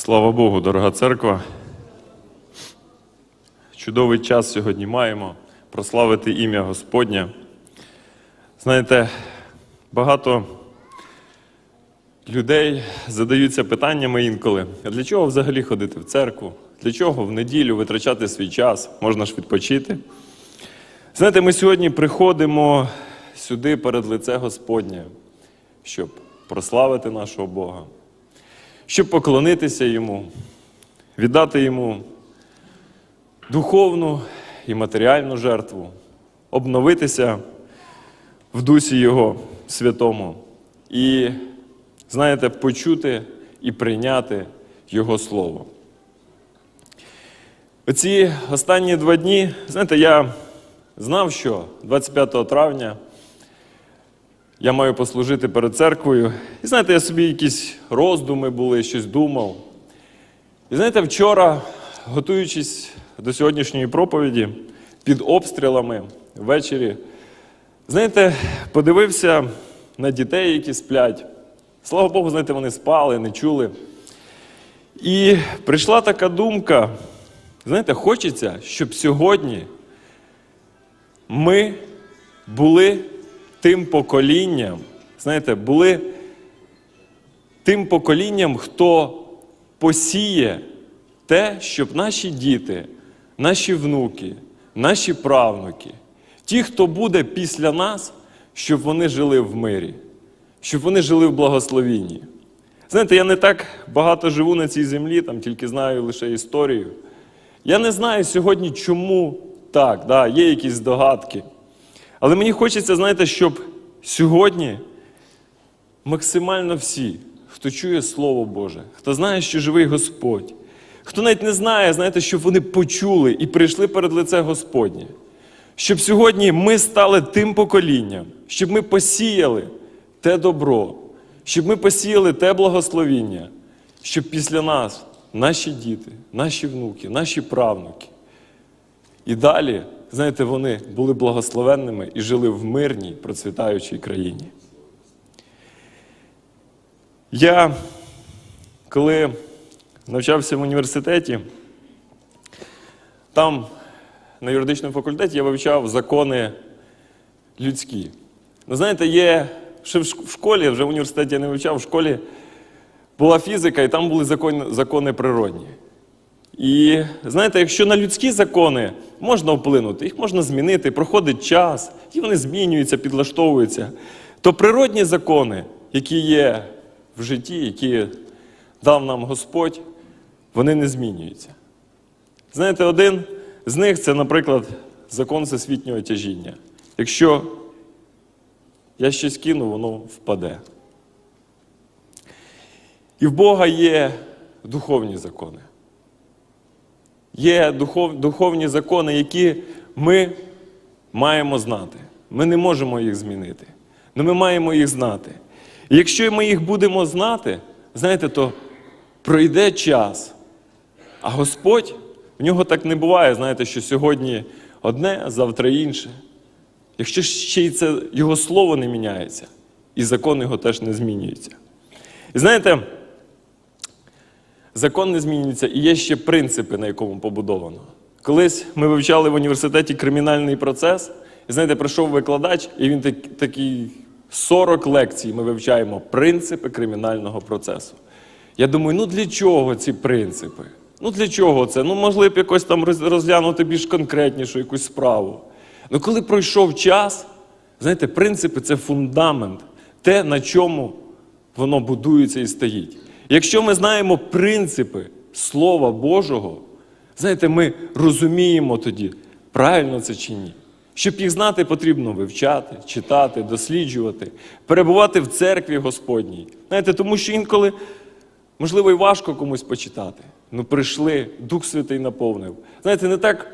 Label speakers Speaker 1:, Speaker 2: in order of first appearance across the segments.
Speaker 1: Слава Богу, дорога церква. Чудовий час сьогодні маємо прославити ім'я Господнє. Знаєте, багато людей задаються питаннями інколи: а для чого взагалі ходити в церкву? Для чого в неділю витрачати свій час? Можна ж відпочити. Знаєте, ми сьогодні приходимо сюди перед лице Господнє, щоб прославити нашого Бога щоб поклонитися йому, віддати йому духовну і матеріальну жертву, обновитися в дусі Його святому і, знаєте, почути і прийняти Його Слово. Оці останні два дні, знаєте, я знав, що 25 травня я маю послужити перед церквою. І знаєте, я собі якісь роздуми були, щось думав. І знаєте, вчора, готуючись до сьогоднішньої проповіді, під обстрілами ввечері, знаєте, подивився на дітей, які сплять. Слава Богу, знаєте, вони спали, не чули. І прийшла така думка: знаєте, хочеться, щоб сьогодні ми були тим поколінням, знаєте, були тим поколінням, хто посіє те, щоб наші діти, наші внуки, наші правнуки, ті, хто буде після нас, щоб вони жили в мирі, щоб вони жили в благословінні. Знаєте, я не так багато живу на цій землі, там тільки знаю лише історію. Я не знаю сьогодні, чому так, да, є якісь здогадки. Але мені хочеться, знаєте, щоб сьогодні максимально всі, хто чує Слово Боже, хто знає, що живий Господь, хто навіть не знає, знаєте, щоб вони почули і прийшли перед лице Господнє. Щоб сьогодні ми стали тим поколінням, щоб ми посіяли те добро, щоб ми посіяли те благословіння, щоб після нас наші діти, наші внуки, наші правнуки. І далі, знаєте, вони були благословенними і жили в мирній, процвітаючій країні. Я, коли навчався в університеті, там на юридичному факультеті я вивчав закони людські. Ну, знаєте, є ще в школі, вже в університеті я не вивчав, в школі була фізика, і там були закони, закони природні. І знаєте, якщо на людські закони можна вплинути, їх можна змінити, проходить час, і вони змінюються, підлаштовуються, то природні закони, які є в житті, які дав нам Господь, вони не змінюються. Знаєте, один з них це, наприклад, закон всесвітнього тяжіння. Якщо я щось кину, воно впаде. І в Бога є духовні закони. Є духов, духовні закони, які ми маємо знати. Ми не можемо їх змінити. але ми маємо їх знати. І якщо ми їх будемо знати, знаєте, то пройде час. А Господь, в нього так не буває, знаєте, що сьогодні одне, а завтра інше. Якщо ще й це його слово не міняється, і закон його теж не змінюється. І знаєте, закон не змінюється, і є ще принципи, на якому побудовано. Колись ми вивчали в університеті кримінальний процес, і знаєте, прийшов викладач, і він так, такий 40 лекцій ми вивчаємо принципи кримінального процесу. Я думаю, ну для чого ці принципи? Ну для чого це? Ну, могли б якось там розглянути більш конкретнішу якусь справу. Ну, коли пройшов час, знаєте, принципи це фундамент, те, на чому воно будується і стоїть. Якщо ми знаємо принципи Слова Божого, знаєте, ми розуміємо тоді, правильно це чи ні. Щоб їх знати, потрібно вивчати, читати, досліджувати, перебувати в церкві Господній. Знаєте, тому що інколи, можливо, і важко комусь почитати. Ну, прийшли, Дух Святий наповнив. Знаєте, не так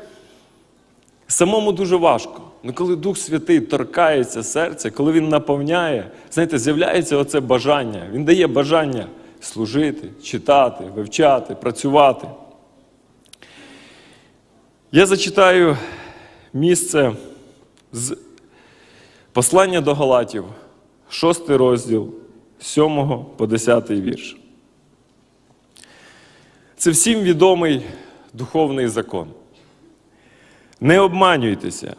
Speaker 1: самому дуже важко. Ну, коли Дух Святий торкається серця, коли Він наповняє, знаєте, з'являється оце бажання. Він дає бажання служити, читати, вивчати, працювати. Я зачитаю місце з послання до Галатів, 6 розділ, 7 по 10 вірш. Це всім відомий духовний закон. Не обманюйтеся,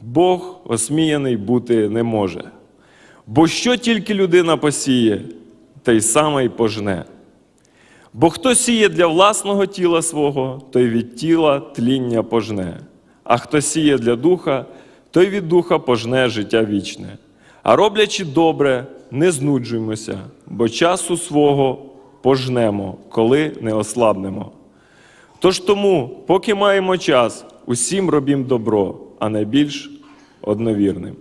Speaker 1: Бог осміяний бути не може. Бо що тільки людина посіє, те й саме й пожне. Бо хто сіє для власного тіла свого, той від тіла тління пожне, а хто сіє для духа, той від духа пожне життя вічне. А роблячи добре, не знуджуймося, бо часу свого пожнемо, коли не ослабнемо. Тож тому, поки маємо час, усім робім добро, а найбільш одновірним.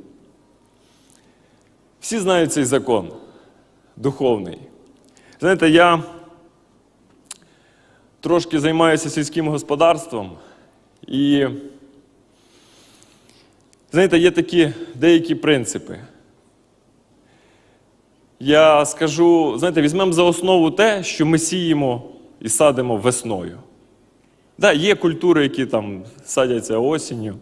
Speaker 1: Всі знають цей закон духовний. Знаєте, я трошки займаюся сільським господарством, і, знаєте, є такі деякі принципи. Я скажу, знаєте, візьмемо за основу те, що ми сіємо і садимо весною. Да, є культури, які там садяться осінню.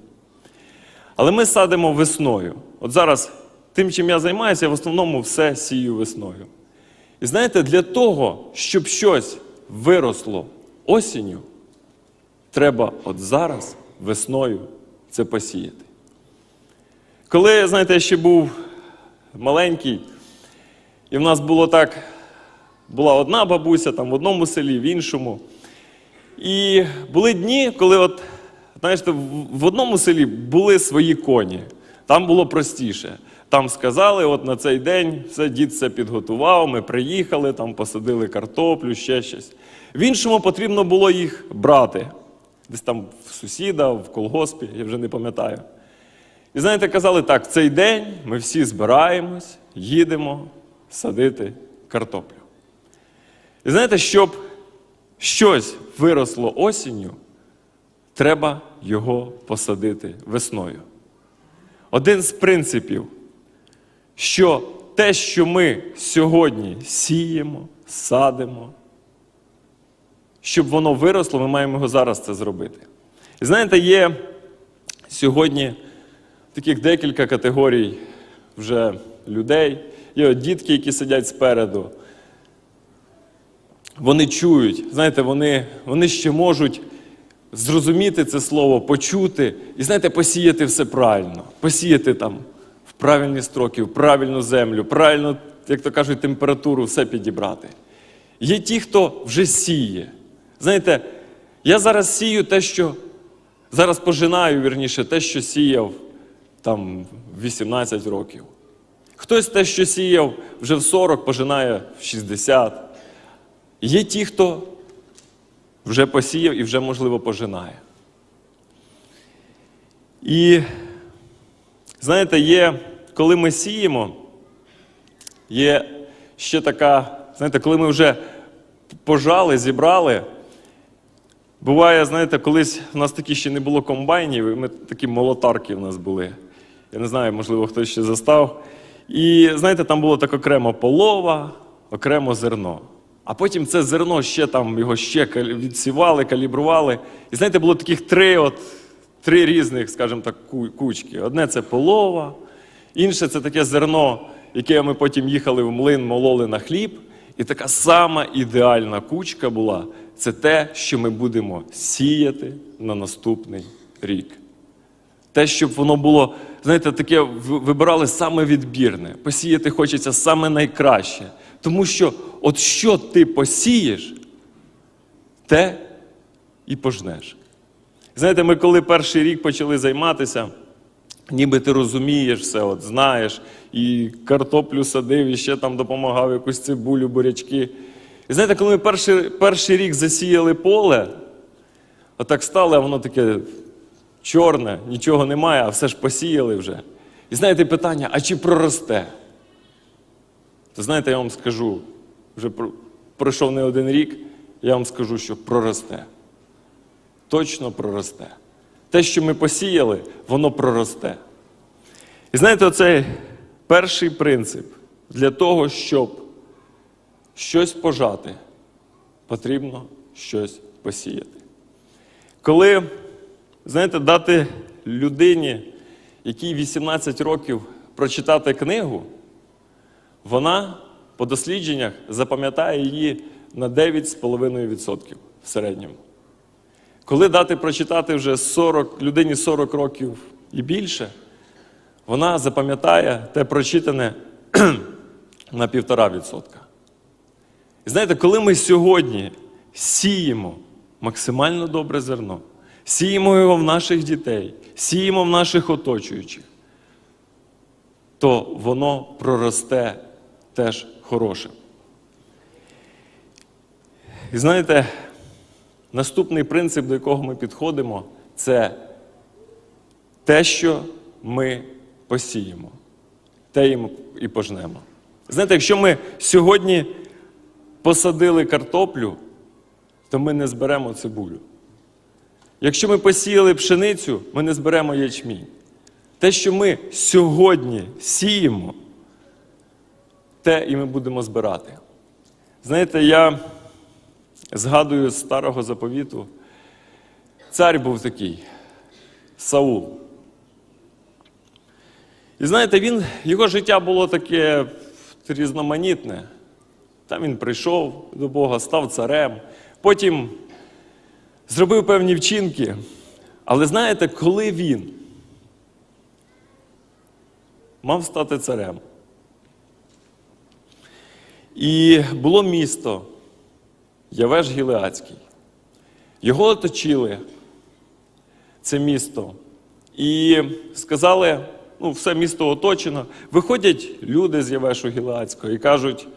Speaker 1: Але ми садимо весною. От зараз тим, чим я займаюся, я в основному все сію весною. І знаєте, для того, щоб щось виросло осінню, треба от зараз весною це посіяти. Коли, знаєте, я ще був маленький, і в нас було так, була одна бабуся там в одному селі, в іншому. І були дні, коли, от, знаєте, в- одному селі були свої коні. Там було простіше. Там сказали, от на цей день все, дід все підготував, ми приїхали, там посадили картоплю, ще щось. В іншому потрібно було їх брати. Десь там в сусіда, в колгоспі, я вже не пам'ятаю. І знаєте, казали так, в цей день ми всі збираємось, їдемо садити картоплю. І знаєте, щоб щось виросло осінню, треба його посадити весною. Один з принципів, що те, що ми сьогодні сіємо, садимо, щоб воно виросло, ми маємо його зараз це зробити. І знаєте, є сьогодні таких декілька категорій вже людей. Є от дітки, які сидять спереду. Вони чують, знаєте, вони, вони ще можуть зрозуміти це слово, почути і, знаєте, посіяти все правильно. Посіяти там в правильні строки, в правильну землю, правильно, як то кажуть, температуру, все підібрати. Є ті, хто вже сіє. Знаєте, я зараз сію те, що зараз пожинаю, вірніше, те, що сіяв там в 18 років. Хтось те, що сіяв вже в 40, пожинає в 60. Є ті, хто вже посіяв і вже, можливо, пожинає. І знаєте, є, коли ми сіємо, є ще така, знаєте, коли ми вже пожали, зібрали. Буває, знаєте, колись в нас такі ще не було комбайнів, і ми такі молотарки в нас були. Я не знаю, можливо, хтось ще застав. І знаєте, там було так окремо полова, окремо зерно. А потім це зерно ще там його ще відсівали, калібрували. І знаєте, було таких три, от, три різних, скажімо так, кучки. Одне це полова, інше це таке зерно, яке ми потім їхали в млин, мололи на хліб. І така сама ідеальна кучка була це те, що ми будемо сіяти на наступний рік. Те, щоб воно було, знаєте, таке вибирали саме відбірне. Посіяти хочеться саме найкраще. Тому що от що ти посієш, те і пожнеш. Знаєте, ми коли перший рік почали займатися, ніби ти розумієш все, от знаєш, і картоплю садив, і ще там допомагав якусь цибулю, бурячки. І знаєте, коли ми перший, перший рік засіяли поле, отак стало, а воно таке чорне, нічого немає, а все ж посіяли вже. І знаєте питання, а чи проросте? То знаєте, я вам скажу, вже пройшов не один рік, я вам скажу, що проросте. Точно проросте. Те, що ми посіяли, воно проросте. І знаєте, оцей перший принцип для того, щоб щось пожати, потрібно щось посіяти. Коли, знаєте, дати людині, якій 18 років прочитати книгу, вона по дослідженнях запам'ятає її на 9,5% в середньому. Коли дати прочитати вже 40, людині 40 років і більше, вона запам'ятає те прочитане на 1,5%. І знаєте, коли ми сьогодні сіємо максимально добре зерно, сіємо його в наших дітей, сіємо в наших оточуючих, то воно проросте теж хорошим. І знаєте, наступний принцип, до якого ми підходимо, це те, що ми посіємо, те і і пожнемо. Знаєте, якщо ми сьогодні посадили картоплю, то ми не зберемо цибулю. Якщо ми посіяли пшеницю, ми не зберемо ячмінь. Те, що ми сьогодні сіємо, те і ми будемо збирати. Знаєте, я згадую старого заповіту, цар був такий Саул. І знаєте, він, його життя було таке різноманітне. Там він прийшов до Бога, став царем, потім зробив певні вчинки. Але знаєте, коли він мав стати царем, і було місто Явеш Гілеацький. Його оточили це місто. І сказали, ну, все місто оточено. Виходять люди з Явешу Гілеацького і кажуть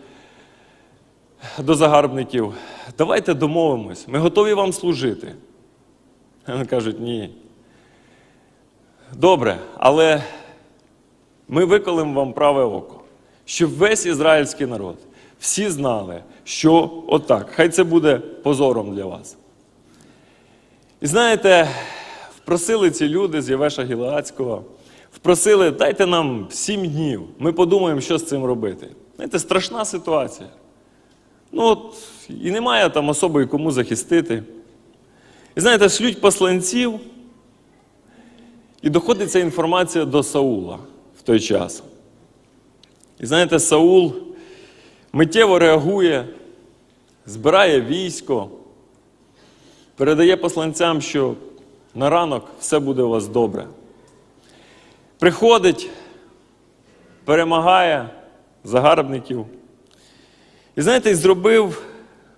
Speaker 1: до загарбників, давайте домовимось, ми готові вам служити. Вони кажуть, ні. Добре, але ми виколимо вам праве око, щоб весь ізраїльський народ, всі знали, що отак, хай це буде позором для вас. І знаєте, впросили ці люди з Євеша Гілеацького, впросили, дайте нам сім днів, ми подумаємо, що з цим робити. Знаєте, страшна ситуація. Ну от, і немає там особи кому захистити. І знаєте, шлють посланців, і доходить ця інформація до Саула в той час. І знаєте, Саул миттєво реагує, збирає військо, передає посланцям, що на ранок все буде у вас добре. Приходить, перемагає загарбників. І знаєте, зробив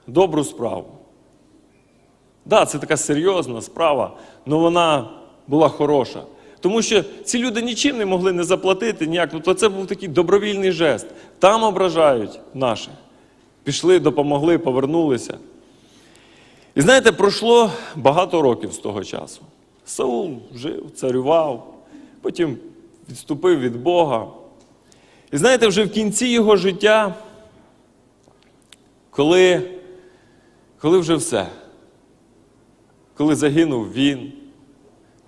Speaker 1: добру справу. Так, да, це така серйозна справа, але вона була хороша. Тому що ці люди нічим не могли не заплатити ніяк. Ну, то це був такий добровільний жест. Там ображають наших. Пішли, допомогли, повернулися. І знаєте, пройшло багато років з того часу. Саул жив, царював, потім відступив від Бога. І знаєте, вже в кінці його життя, коли, коли вже все, коли загинув він,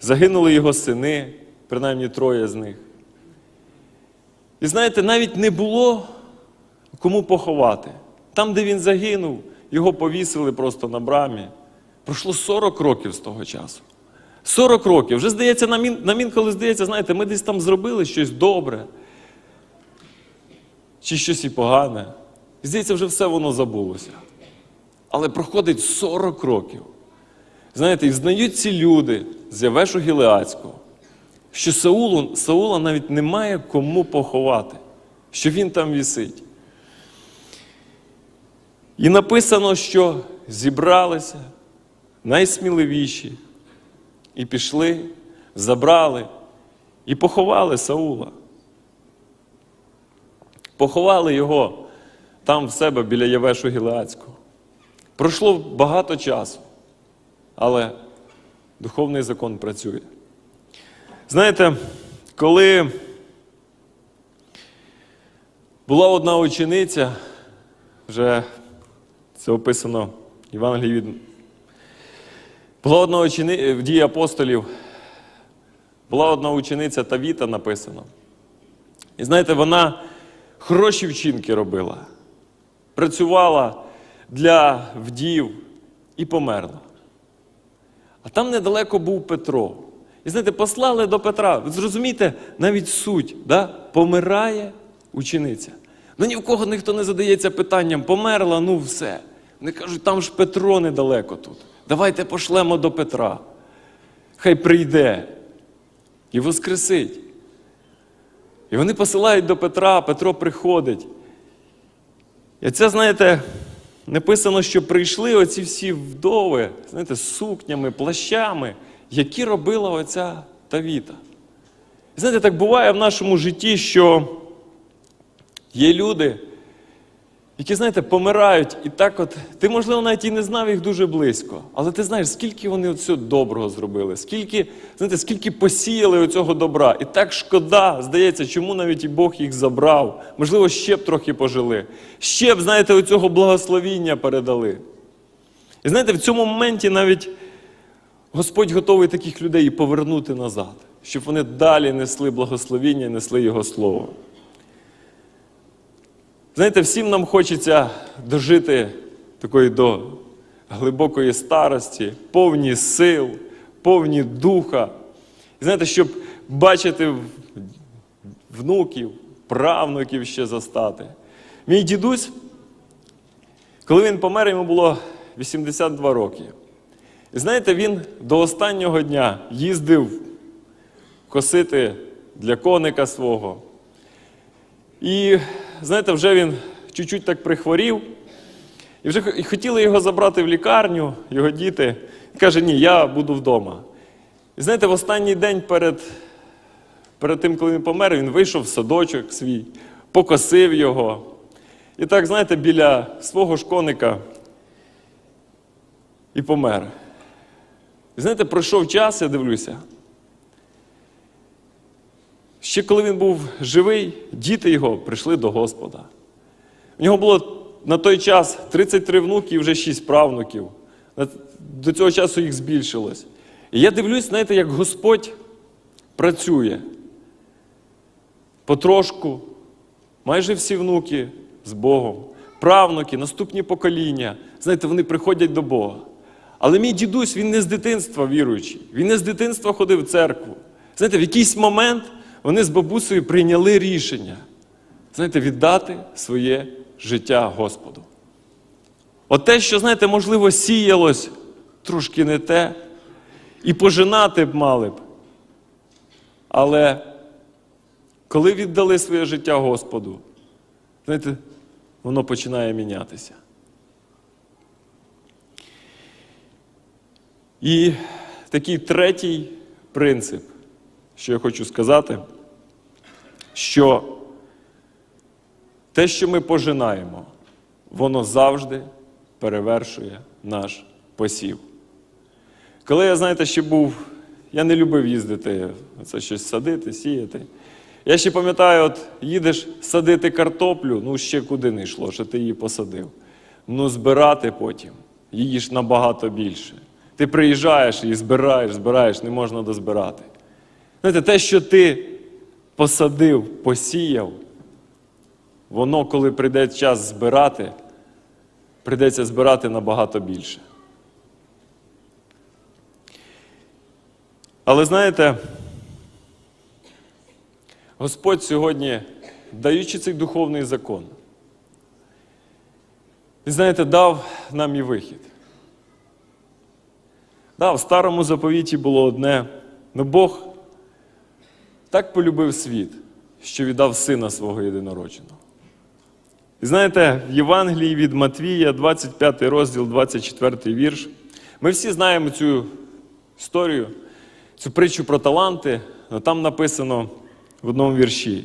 Speaker 1: загинули його сини, принаймні троє з них. І знаєте, навіть не було кому поховати. Там, де він загинув, його повісили просто на брамі. Пройшло 40 років з того часу. 40 років. Вже здається, нам, нам інколи здається, знаєте, ми десь там зробили щось добре. Чи щось і погане. І здається, вже все воно забулося. Але проходить 40 років. Знаєте, і знають ці люди з Явешу Гілеацького, що Саулу, Саула навіть немає кому поховати, що він там вісить. І написано, що зібралися найсміливіші і пішли, забрали і поховали Саула. Поховали його там в себе біля Явешу Гілеацького. Пройшло багато часу, але духовний закон працює. Знаєте, коли була одна учениця, вже це описано в Євангелії від. Була одна учениця в дії апостолів, була одна учениця Тавіта написано. І знаєте, вона хороші вчинки робила, працювала для вдів і померла. А там недалеко був Петро. І знаєте, послали до Петра. Ви зрозумієте, навіть суть, да? помирає учениця. Ну ні в кого ніхто не задається питанням, померла, ну все. Вони кажуть, там ж Петро недалеко тут. Давайте пошлемо до Петра. Хай прийде і воскресить. І вони посилають до Петра, Петро приходить. І це, знаєте, написано, що прийшли оці всі вдови, знаєте, з сукнями, плащами, які робила оця Тавіта. Знаєте, так буває в нашому житті, що є люди, які, знаєте, помирають, і так от, ти, можливо, навіть і не знав їх дуже близько, але ти знаєш, скільки вони от цього доброго зробили, скільки, знаєте, скільки посіяли оцього добра. І так шкода, здається, чому навіть і Бог їх забрав. Можливо, ще б трохи пожили. Ще б, знаєте, оцього благословіння передали. І знаєте, в цьому моменті навіть Господь готовий таких людей повернути назад, щоб вони далі несли благословіння і несли Його Слово. Знаєте, всім нам хочеться дожити такої до глибокої старості, повні сил, повні духа. І знаєте, щоб бачити внуків, правнуків ще застати. Мій дідусь, коли він помер, йому було 82 роки. І знаєте, він до останнього дня їздив косити для коника свого. І знаєте, вже він чуть-чуть так прихворів, і вже хотіли його забрати в лікарню, його діти. Він каже, ні, я буду вдома. І знаєте, в останній день перед, перед тим, коли він помер, він вийшов в садочок свій, покосив його. І так, знаєте, біля свого ж коника і помер. І знаєте, пройшов час, я дивлюся. Ще коли він був живий, діти його прийшли до Господа. У нього було на той час 33 внуки і вже 6 правнуків. До цього часу їх збільшилось. І я дивлюсь, знаєте, як Господь працює. Потрошку, майже всі внуки з Богом, правнуки, наступні покоління, знаєте, вони приходять до Бога. Але мій дідусь, він не з дитинства віруючий, він не з дитинства ходив в церкву. Знаєте, в якийсь момент вони з бабусею прийняли рішення, знаєте, віддати своє життя Господу. От те, що, знаєте, можливо, сіялось трошки не те, і пожинати б мали б. Але коли віддали своє життя Господу, знаєте, воно починає мінятися. І такий третій принцип, що я хочу сказати, що те, що ми пожинаємо, воно завжди перевершує наш посів. Коли я, знаєте, ще був, я не любив їздити, це щось садити, сіяти. Я ще пам'ятаю, от їдеш садити картоплю, ну ще куди не йшло, що ти її посадив. Ну, збирати потім її ж набагато більше. Ти приїжджаєш і збираєш, збираєш, не можна дозбирати. Знаєте, те, що ти посадив, посіяв, воно, коли прийде час збирати, прийдеться збирати набагато більше. Але знаєте, Господь сьогодні, даючи цей духовний закон, Він, знаєте, дав нам і вихід. Да, в старому заповіті було одне, але Бог так полюбив світ, що віддав сина свого єдинородженого. І знаєте, в Євангелії від Матвія, 25 розділ, 24 вірш, ми всі знаємо цю історію, цю притчу про таланти, але там написано в одному вірші.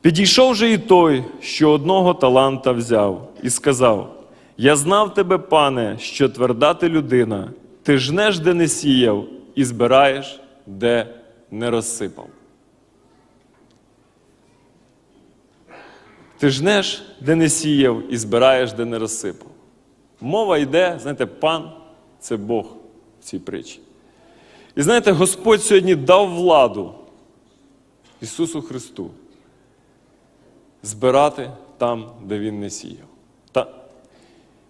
Speaker 1: Підійшов же і той, що одного таланта взяв, і сказав: Я знав тебе, пане, що тверда ти людина, ти жнеш, де не сіяв, і збираєш, де не розсипав. Ти жнеш, де не сіяв, і збираєш, де не розсипав. Мова йде, знаєте, пан це Бог в цій притчі. І знаєте, Господь сьогодні дав владу Ісусу Христу збирати там, де Він не сіяв. Та...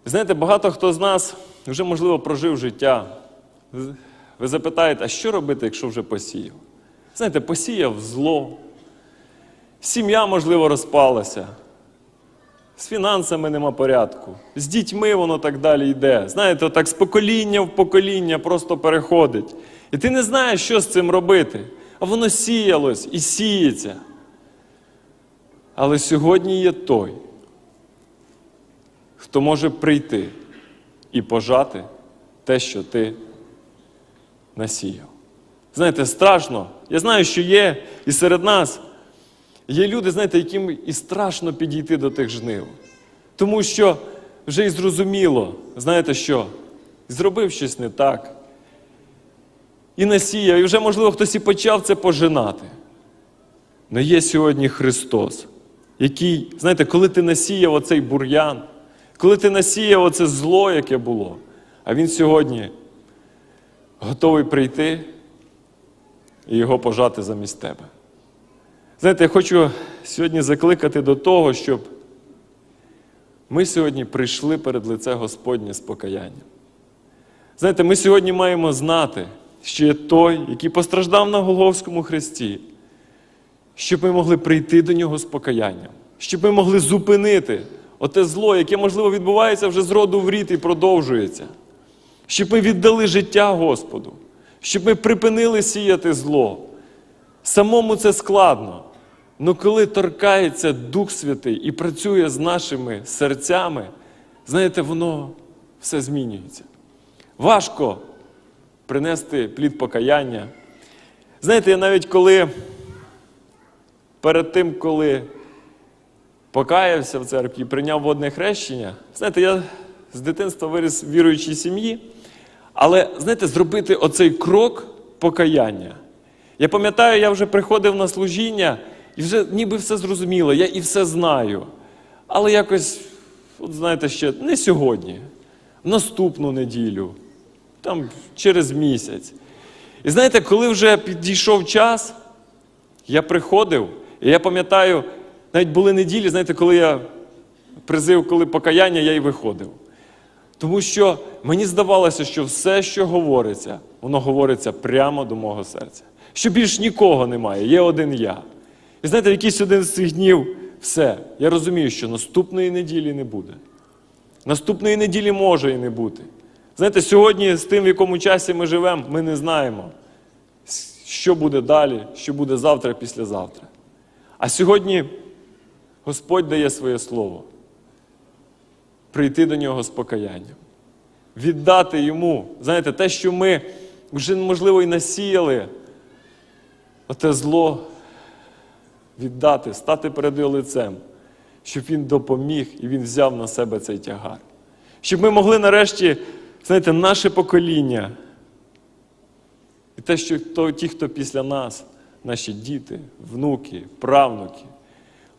Speaker 1: Знаєте, багато хто з нас вже, можливо, прожив життя. Ви запитаєте, а що робити, якщо вже посіяв? Знаєте, посіяв зло, сім'я, можливо, розпалася. з фінансами нема порядку, з дітьми воно так далі йде. Знаєте, так з покоління в покоління просто переходить. І ти не знаєш, що з цим робити. А воно сіялось і сіється. Але сьогодні є той, хто може прийти і пожати те, що ти насіяв. Знаєте, страшно. Я знаю, що є і серед нас є люди, знаєте, яким і страшно підійти до тих жнив. Тому що вже і зрозуміло, знаєте що, зробив щось не так. І насіяв, і вже, можливо, хтось і почав це пожинати. Но є сьогодні Христос, який, знаєте, коли ти насіяв оцей бур'ян, коли ти насіяв оце зло, яке було, а Він сьогодні готовий прийти і його пожати замість тебе. Знаєте, я хочу сьогодні закликати до того, щоб ми сьогодні прийшли перед лице Господнє з покаянням. Знаєте, ми сьогодні маємо знати, що є той, який постраждав на Голговському хресті, щоб ми могли прийти до нього з покаянням, щоб ми могли зупинити оте зло, яке, можливо, відбувається вже з роду в рід і продовжується, щоб ми віддали життя Господу, щоб ми припинили сіяти зло. Самому це складно. Але коли торкається Дух Святий і працює з нашими серцями, знаєте, воно все змінюється. Важко принести плід покаяння. Знаєте, я навіть коли перед тим, коли покаявся в церкві прийняв водне хрещення, знаєте, я з дитинства виріс в віруючій сім'ї, але, знаєте, зробити оцей крок покаяння. Я пам'ятаю, я вже приходив на служіння, і вже ніби все зрозуміло, я і все знаю. Але якось, от знаєте, ще не сьогодні, в наступну неділю, там через місяць. І знаєте, коли вже підійшов час, я приходив, і я пам'ятаю, навіть були неділі, знаєте, коли я призив, коли покаяння, я й виходив. Тому що мені здавалося, що все, що говориться, воно говориться прямо до мого серця. Що більш нікого немає, є один я. І знаєте, в якийсь один з цих днів все. Я розумію, що наступної неділі не буде. Наступної неділі може і не бути. Знаєте, сьогодні, з тим, в якому часі ми живемо, ми не знаємо, що буде далі, що буде завтра, післязавтра. А сьогодні Господь дає своє слово. Прийти до нього з покаянням, віддати йому, знаєте, те, що ми вже, можливо, і насіяли, оте зло віддати, стати перед його лицем, щоб він допоміг і він взяв на себе цей тягар. Щоб ми могли нарешті, знаєте, наше покоління, і те, що то, ті, хто після нас, наші діти, внуки, правнуки,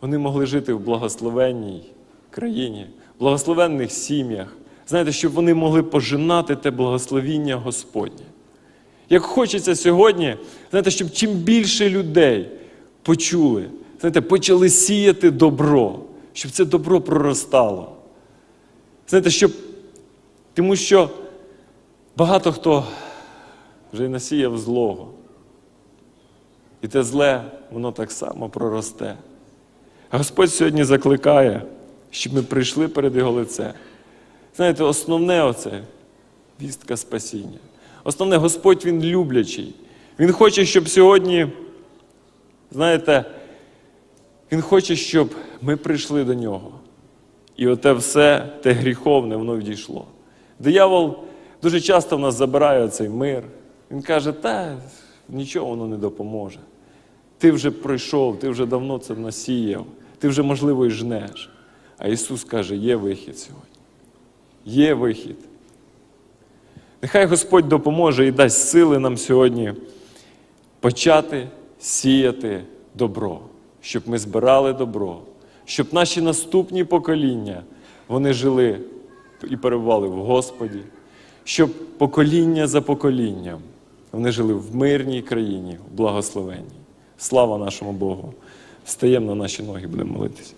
Speaker 1: вони могли жити в благословенній країні, в благословенних сім'ях. Знаєте, щоб вони могли пожинати те благословіння Господнє. Як хочеться сьогодні, знаєте, щоб чим більше людей почули, знаєте, почали сіяти добро, щоб це добро проростало. Знаєте, щоб, тому що багато хто вже насіяв злого. І те зле, воно так само проросте. Господь сьогодні закликає, щоб ми прийшли перед Його лице. Знаєте, основне оце вістка спасіння. Основне, Господь Він люблячий. Він хоче, щоб сьогодні, знаєте, Він хоче, щоб ми прийшли до нього. І оте все, те гріховне, воно відійшло. Диявол дуже часто в нас забирає цей мир. Він каже, та нічого воно не допоможе. Ти вже пройшов, ти вже давно це насіяв, ти вже, можливо, і жнеш. А Ісус каже, є вихід сьогодні. Є вихід. Нехай Господь допоможе і дасть сили нам сьогодні почати сіяти добро, щоб ми збирали добро, щоб наші наступні покоління вони жили і перебували в Господі, щоб покоління за поколінням вони жили в мирній країні, в благословенні. Слава нашому Богу! Встаємо на наші ноги, будемо молитися.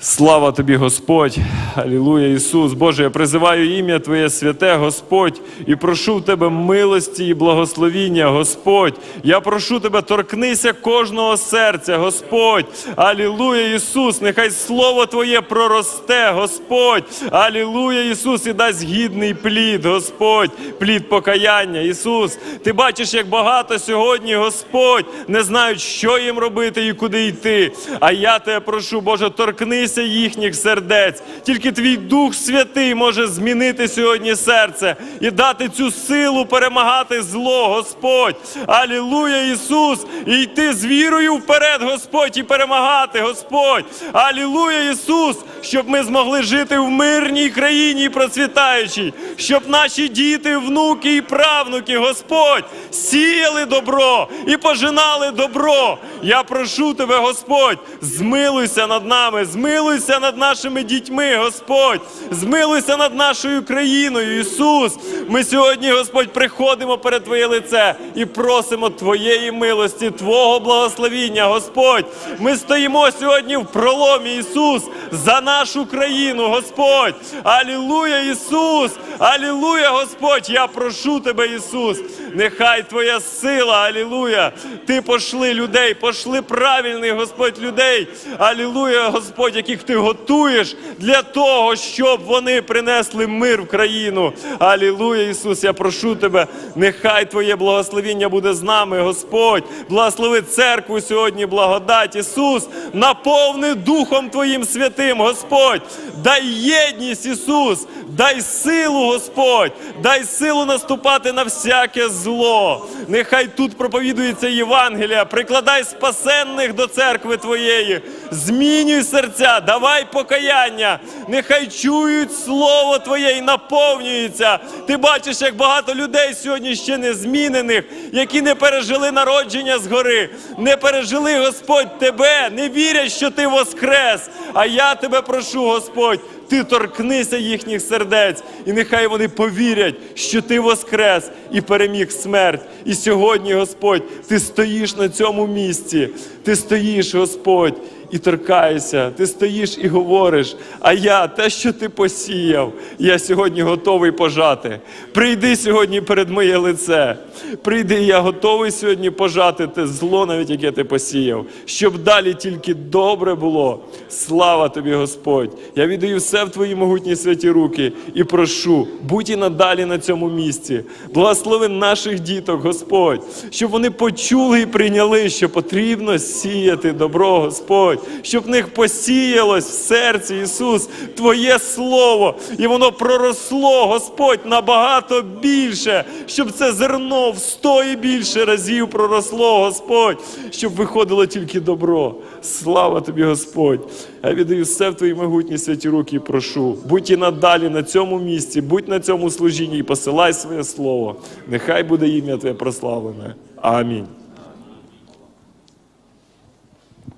Speaker 1: Слава тобі, Господь! Алілуя, Ісус! Боже, я призиваю ім'я Твоє святе, Господь, і прошу в Тебе милості і благословіння, Господь. Я прошу Тебе, торкнися кожного серця, Господь. Алілуя, Ісус! Нехай Слово Твоє проросте, Господь. Алілуя, Ісус, і дасть гідний плід, Господь, плід покаяння. Ісус, Ти бачиш, як багато сьогодні, Господь, не знають, що їм робити і куди йти. А я тебе прошу, Боже, торкнися їхніх сердець. Тільки твій Дух Святий може змінити сьогодні серце і дати цю силу перемагати зло, Господь. Алілуя, Ісус! І йти з вірою вперед, Господь, і перемагати, Господь. Алілуя, Ісус! Щоб ми змогли жити в мирній країні процвітаючій, щоб наші діти, внуки і правнуки, Господь, сіяли добро і пожинали добро. Я прошу тебе, Господь, змилуйся над нами, змилуйся над нашими дітьми, Господь, змилуйся над нашою країною, Ісус. Ми сьогодні, Господь, приходимо перед Твоє лице і просимо Твоєї милості, Твого благословіння, Господь. Ми стоїмо сьогодні в проломі, Ісус, за нашу країну, Господь. Алілуя, Ісус! Алілуя, Господь! Я прошу Тебе, Ісус. Нехай Твоя сила, алілуя. Ти пошли людей, пошли правильних, Господь, людей. Алілуя, Господь, яких ти готуєш для того, щоб вони принесли мир в країну. Алілуя, Ісус, я прошу Тебе, нехай Твоє благословіння буде з нами, Господь. Благослови церкву сьогодні, благодать, Ісус, наповни Духом Твоїм святим, Господь. Дай єдність, Ісус, дай силу, Господь, дай силу наступати на всяке зло. Нехай тут проповідується Євангелія. Прикладай спасенних до церкви Твоєї. Змінюй серця, давай покаяння. Нехай чують слово Твоє і наповнюються. Ти бачиш, як багато людей сьогодні ще не змінених, які не пережили народження згори, не пережили, Господь, Тебе, не вірять, що Ти воскрес. А я тебе прошу, Господь. Ти торкнися їхніх сердець, і нехай вони повірять, що ти воскрес і переміг смерть. І сьогодні, Господь, ти стоїш на цьому місці. Ти стоїш, Господь, і торкаєшся. Ти стоїш і говориш. А я, те, що ти посіяв, я сьогодні готовий пожати. Прийди сьогодні перед моє лице. Прийди, я готовий сьогодні пожати те зло, навіть яке ти посіяв, щоб далі тільки добре було. Слава тобі, Господь! Я віддаю все в твої могутні святі руки і прошу, будь і надалі на цьому місці. Благослови наших діток, Господь, щоб вони почули і прийняли, що потрібно сіяти добро, Господь, щоб в них посіялось в серці, Ісус, Твоє Слово, і воно проросло, Господь, набагато більше, щоб це зерно в сто і більше разів проросло, Господь, щоб виходило тільки добро. Слава тобі, Господь! Я віддаю все в твої могутні святі руки і прошу. Будь і надалі на цьому місці, будь на цьому служінні і посилай своє слово. Нехай буде ім'я Твоє прославлене. Амінь.